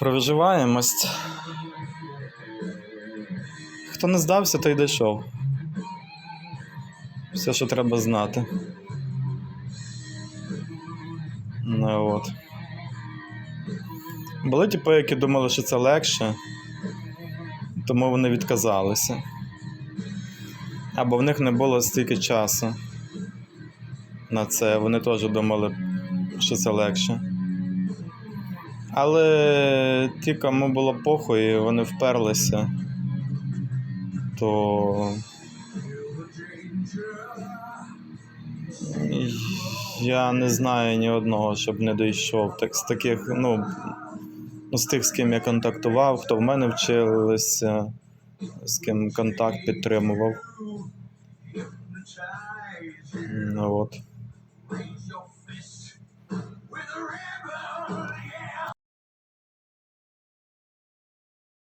Про виживаємость. Хто не здався, той дійшов. Все, що треба знати. Ну от. Були типи, які думали, що це легше, тому вони відказалися. Або в них не було стільки часу на це. Вони теж думали, що це легше. Але ті, кому було похуй, вони вперлися, то я не знаю ні одного, щоб не дійшов. Так, з таких, ну, ну, з тих, з ким я контактував, хто в мене вчилися, з ким контакт підтримував. Ну, от.